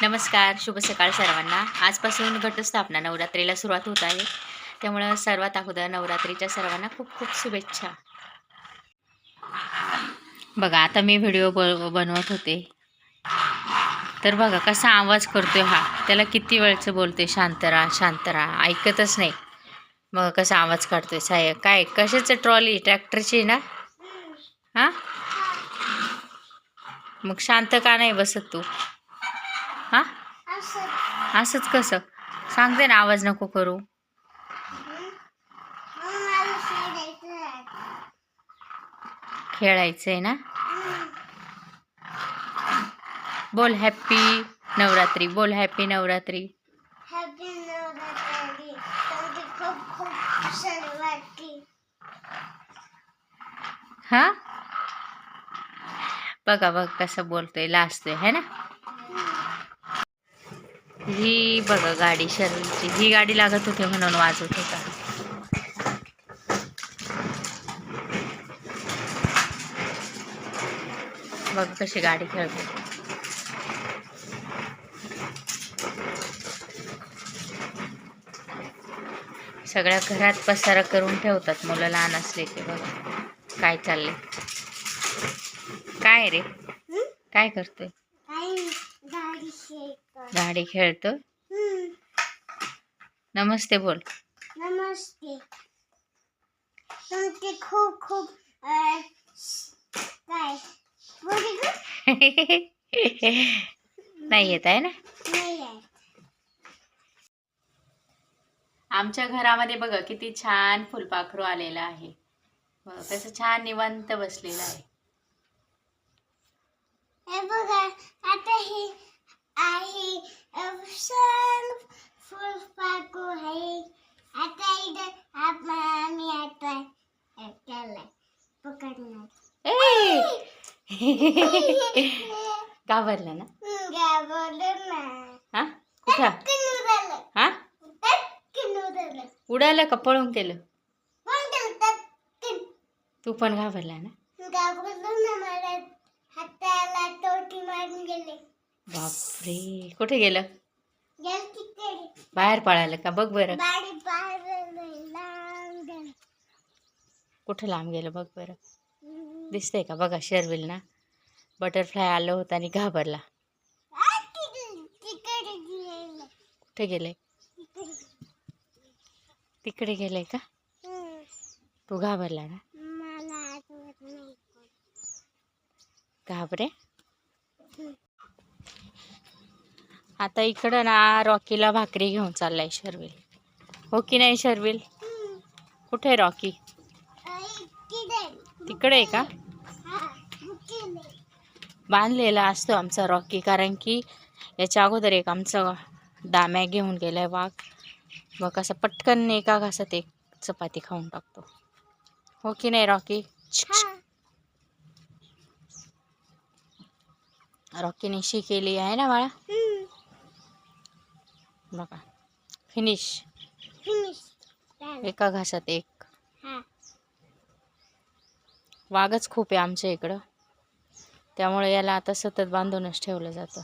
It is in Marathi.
नमस्कार शुभ सकाळ सर्वांना. आजपासून घटस्थापना नवरात्रीला सुरुवात होत आहे. त्यामुळं सर्वात अगोदर नवरात्रीच्या सर्वांना खूप खूप शुभेच्छा. बघा आता मी व्हिडिओ ब बनवत होते. तर बघा कसा आवाज करतोय हा. त्याला किती वेळचं बोलते शांत राहा शांत राहा. ऐकतच नाही. बघा कसा आवाज काढतोय? साहेब काय कशाचं ट्रॉली? ट्रॅक्टरची ना? हां? मग शांत का नाही बसत तू? हां? असंच कसं? सांगते ना आवाज नको करू. खेळायचंय ना? बोल हॅप्पी नवरात्री बोल हॅप्पी नवरात्री. हा? बघा बघ कसं बोलतोय लाजतोय है ना? ही बघा गाडी शर्वीची ही गाडी लागत होती म्हणून वाजवत होता. बघ कशी गाडी खेळते. सगळ्या घरात पसारा करून ठेवतात मुलं लहान असले की बघा. काय चाललंय? काय रे? काय करतोय? गाडी खेळतो? नमस्ते बोल. नमस्ते. तुमचे खूप खूप काय? नाही येत आहे ना? आमच्या घरामध्ये बघा किती छान फुलपाखरू आलेलं आहे. बघा कसं छान निवांत बसलेलं आहे. हे बघा आता हे आहे अवसान फुलपाखरू आहे आता इथं आप- आम्ही आता त्याला पकडणार ए! घाबरलं ना? गावलं ना. हा? कुठं? टक्कन उडालं हा? का पळून केलं तू पण घाबरला ना? गावलं ना मला हाताला तोटी मारून गेले. बापरे. कुठे गेलं? बाहेर पळालं का? बघ बरं. कुठं लांब गेलं बघ बरं. दिसतंय का? बघा शर्विल ना. बटरफ्लाय आलं होतं आणि घाबरला. कुठे गेलंय तिकडे. गेलंय का. तू घाबरला ना? घाबरे? आता इकडं ना रॉकीला भाकरी घेऊन चाललाय शर्विल. हो की नाही शर्विल? कुठे आहे रॉकी? तिकडे. आहे का? बांधलेला असतो आमचा रॉकी कारण की याच्या अगोदर एक आमचं दाम्या घेऊन गेलाय वाघ. मग कसं पटकन एका घासात एक चपाती खाऊन टाकतो. हो की नाही रॉकी? रॉकीने शी केली आहे ना बाळा? बघा फिनिश. झालं. एका घासात एक. वाघच खूप आहे आमच्या इकडं त्यामुळे याला आता सतत बांधूनच ठेवलं जातं